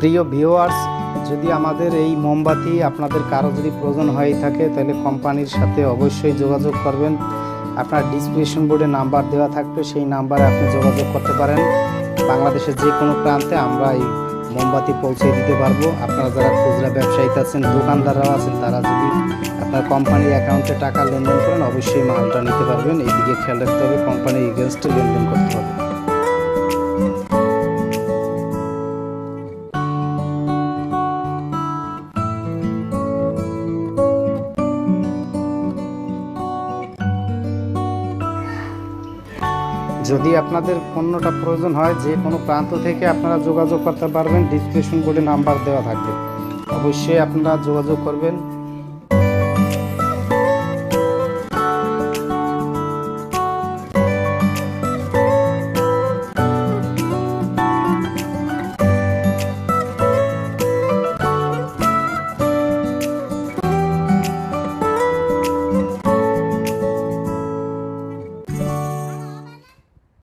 প্রিয় ভিউয়ার্স যদি আমাদের এই মোমবাতি আপনাদের কারও যদি প্রয়োজন হয়ে থাকে, তাহলে কোম্পানির সাথে অবশ্যই যোগাযোগ করবেন। আপনার ডিসক্রিপশন বোর্ডে নাম্বার দেওয়া থাকবে, সেই নাম্বারে আপনি যোগাযোগ করতে পারেন। বাংলাদেশের যে কোনো প্রান্তে আমরা এই মোমবাতি পৌঁছে দিতে পারব। আপনারা যারা খুচরা ব্যবসায়ী আছেন, দোকানদাররাও আছেন, তারা যদি আপনার কোম্পানির অ্যাকাউন্টে টাকা লেনদেন করেন, অবশ্যই মালটা নিতে পারবেন। এইদিকে খেয়াল রাখতে হবে কোম্পানির এগেনস্টে লেনদেন করতে হবে। যদি আপনাদের পণ্যটা প্রয়োজন হয়, যে কোনো প্রান্ত থেকে আপনারা যোগাযোগ করতে পারবেন। ডিসক্রিপশন বোর্ডে নাম্বার দেওয়া থাকবে। অবশ্যই আপনারা যোগাযোগ করবেন।